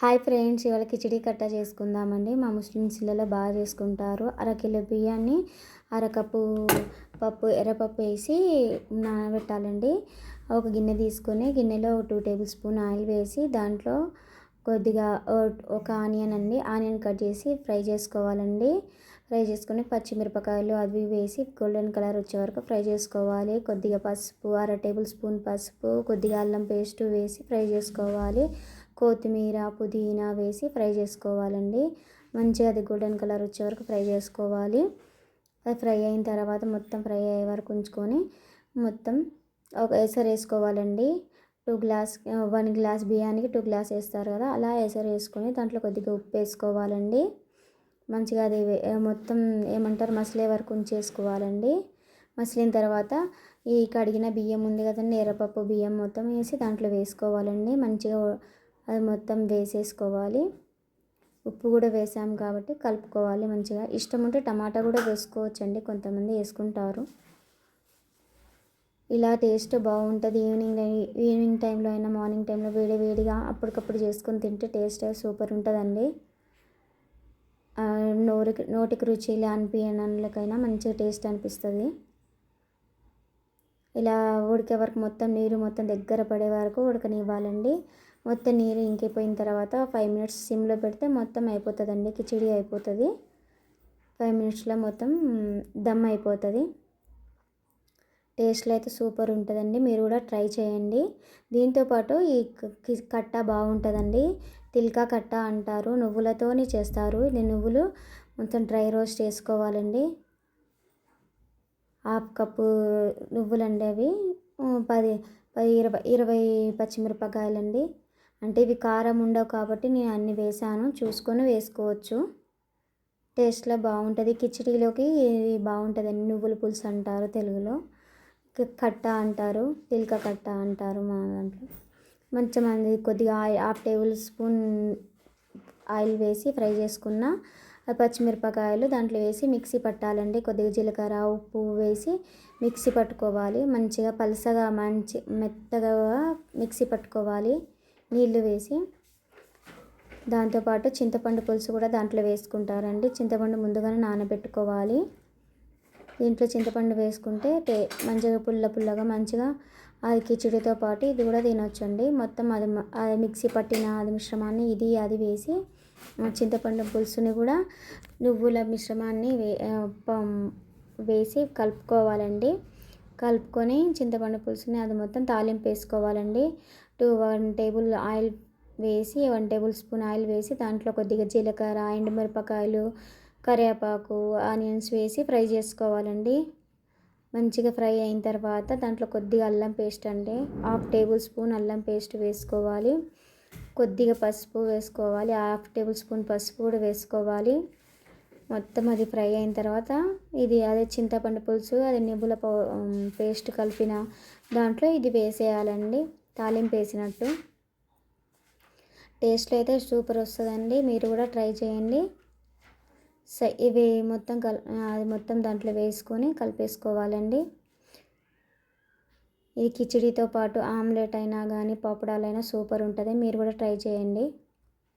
Hi friends ఇవాళ కిచిడి కట్ట చేసుకుందామండి. మా ముస్లిమ్స్ ఇళ్ళలో బాగా చేసుకుంటారు. అరకిలో బియ్యాన్ని అరకప్పు పప్పు ఎర్రపప్పు వేసి నానబెట్టాలండి. ఒక గిన్నె తీసుకొని గిన్నెలో టూ టేబుల్ స్పూన్ ఆయిల్ వేసి దాంట్లో కొద్దిగా ఒక ఆనియన్ అండి. ఆనియన్ కట్ చేసి ఫ్రై చేసుకోవాలండి. ఫ్రై చేసుకుని పచ్చిమిరపకాయలు అవి వేసి గోల్డెన్ కలర్ వచ్చే వరకు ఫ్రై చేసుకోవాలి. కొద్దిగా పసుపు అర టేబుల్ స్పూన్ పసుపు కొద్దిగా అల్లం పేస్ట్ వేసి ఫ్రై చేసుకోవాలి. కొత్తిమీర పుదీనా వేసి ఫ్రై చేసుకోవాలండి. మంచిగా అది గోల్డెన్ కలర్ వచ్చే వరకు ఫ్రై చేసుకోవాలి. అది ఫ్రై అయిన తర్వాత మొత్తం ఫ్రై అయ్యే వరకు ఉంచుకొని మొత్తం ఒక ఎసరు వేసుకోవాలండి. టూ గ్లాస్ వన్ గ్లాస్ బియ్యానికి టూ గ్లాస్ వేస్తారు కదా అలా ఎసరు వేసుకొని దాంట్లో కొద్దిగా ఉప్పు వేసుకోవాలండి. మంచిగా అది మొత్తం ఏమంటారు మసిలే వరకు ఉంచేసుకోవాలండి. మసిలిన తర్వాత ఈ కడిగిన బియ్యం ఉంది కదండి ఎర్రపప్పు బియ్యం మొత్తం వేసి దాంట్లో వేసుకోవాలండి. మంచిగా అది మొత్తం వేసేసుకోవాలి. ఉప్పు కూడా వేసాం కాబట్టి కలుపుకోవాలి మంచిగా. ఇష్టం ఉంటే టమాటా కూడా వేసుకోవచ్చండి కొంతమంది వేసుకుంటారు. ఇలా టేస్ట్ బాగుంటుంది. ఈవినింగ్ ఈవినింగ్ టైంలో అయినా మార్నింగ్ టైంలో వేడి వేడిగా అప్పటికప్పుడు చేసుకొని తింటే టేస్ట్ సూపర్ ఉంటుందండి. నోరికి నోటికి రుచి ఇలా అనిపించడానికైనా మంచిగా టేస్ట్ అనిపిస్తుంది. ఇలా ఉడికే వరకు మొత్తం నీరు మొత్తం దగ్గర పడే వరకు ఉడకనివ్వాలండి. మొత్తం నీరు ఇంకిపోయిన తర్వాత ఫైవ్ మినిట్స్ సిమ్లో పెడితే మొత్తం అయిపోతుందండి కిచిడి అయిపోతుంది. ఫైవ్ మినిట్స్లో మొత్తం దమ్ అయిపోతుంది. టేస్ట్లో అయితే సూపర్ ఉంటుందండి మీరు కూడా ట్రై చేయండి. దీంతోపాటు ఈ కట్ట బాగుంటుందండి. తిల్కా కట్ట అంటారు నువ్వులతోని చేస్తారు. ఇది నువ్వులు మొత్తం డ్రై రోస్ట్ చేసుకోవాలండి. హాఫ్ కప్పు నువ్వులండి అవి. పది పది ఇరవై ఇరవై పచ్చిమిరపకాయలండి. అంటే ఇవి కారం ఉండవు కాబట్టి నేను అన్ని వేసాను. చూసుకొని వేసుకోవచ్చు. టేస్ట్లో బాగుంటుంది. కిచిడీలోకి ఇది బాగుంటుందండి నువ్వుల పులుసు అంటారు తెలుగులో. కట్ట అంటారు. తిలక కట్ట అంటారు మా దాంట్లో. మంచి మంది కొద్దిగా oil half table spoon oil వేసి ఫ్రై చేసుకున్న పచ్చిమిరపకాయలు దాంట్లో వేసి మిక్సీ పట్టాలండి. కొద్దిగా జీలకర్ర ఉప్పు వేసి మిక్సీ పట్టుకోవాలి. మంచిగా పలసగా మంచి మెత్తగా మిక్సీ పట్టుకోవాలి. నీళ్ళు వేసి దాంతోపాటు చింతపండు పులుసు కూడా దాంట్లో వేసుకుంటారండి. చింతపండు ముందుగానే నానబెట్టుకోవాలి. దీంట్లో చింతపండు వేసుకుంటే టే మంచిగా పుల్ల పుల్లగా మంచిగా అది కిచిడితో పాటు ఇది కూడా తినొచ్చండి. మొత్తం అది అది మిక్సీ పట్టిన అది మిశ్రమాన్ని ఇది అది వేసి చింతపండు పులుసుని కూడా నువ్వుల మిశ్రమాన్ని వే వేసి కలుపుకోవాలండి. కలుపుకొని చింతపండు పులుసుని అది మొత్తం తాలింపు వేసుకోవాలండి. టూ వన్ టేబుల్ ఆయిల్ వేసి వన్ టేబుల్ స్పూన్ ఆయిల్ వేసి దాంట్లో కొద్దిగా జీలకర్ర ఎండుమిరపకాయలు కరివేపాకు ఆనియన్స్ వేసి ఫ్రై చేసుకోవాలండి. మంచిగా ఫ్రై అయిన తర్వాత దాంట్లో కొద్దిగా అల్లం పేస్ట్ అండి. హాఫ్ టేబుల్ స్పూన్ అల్లం పేస్ట్ వేసుకోవాలి. కొద్దిగా పసుపు వేసుకోవాలి. హాఫ్ టేబుల్ స్పూన్ పసుపు కూడా వేసుకోవాలి. మొత్తం అది ఫ్రై అయిన తర్వాత ఇది అదే చింతపండు పులుసు అదే నిబ్బుల పేస్ట్ కలిపిన దాంట్లో ఇది వేసేయాలండి. తాలింపు వేసినట్టు. టేస్ట్ అయితే సూపర్ వస్తుందండి. మీరు కూడా ట్రై చేయండి. ఇవి మొత్తం కల్ అది మొత్తం దాంట్లో వేసుకొని కలిపేసుకోవాలండి. ఇది కిచిడితో పాటు ఆమ్లెట్ అయినా కానీ పప్పుడాలైనా సూపర్ ఉంటుంది. మీరు కూడా ట్రై చేయండి.